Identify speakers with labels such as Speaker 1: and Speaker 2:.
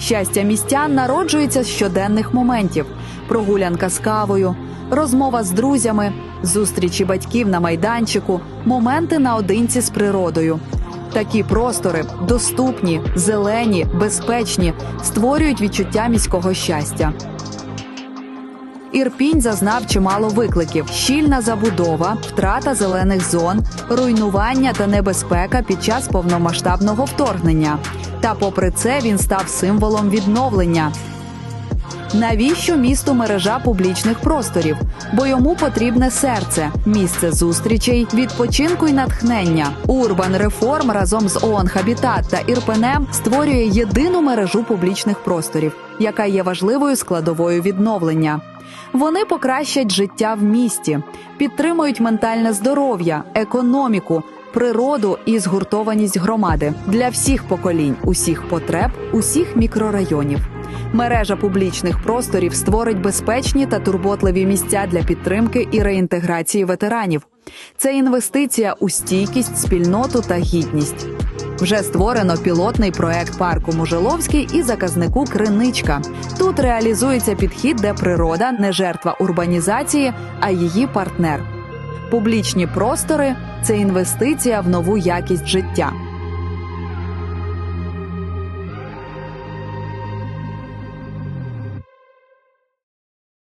Speaker 1: Щастя містян народжується з щоденних моментів: прогулянка з кавою, розмова з друзями, зустрічі батьків на майданчику, моменти наодинці з природою. Такі простори доступні, зелені, безпечні, створюють відчуття міського щастя. Ірпінь зазнав чимало викликів: щільна забудова, втрата зелених зон, руйнування та небезпека під час повномасштабного вторгнення. Та, попри це, він став символом відновлення. Навіщо місту мережа публічних просторів? Бо йому потрібне серце, місце зустрічей, відпочинку і натхнення. Урбан Реформ разом з ООН Хабітат та Ірпенем створює єдину мережу публічних просторів, яка є важливою складовою відновлення. Вони покращать життя в місті, підтримують ментальне здоров'я, економіку, природу і згуртованість громади для всіх поколінь, усіх потреб, усіх мікрорайонів. Мережа публічних просторів створить безпечні та турботливі місця для підтримки і реінтеграції ветеранів. Це інвестиція у стійкість, спільноту та гідність. Вже створено пілотний проект парку Мужеловський і заказнику Криничка. Тут реалізується підхід, де природа не жертва урбанізації, а її партнер. Публічні простори це інвестиція в нову якість життя.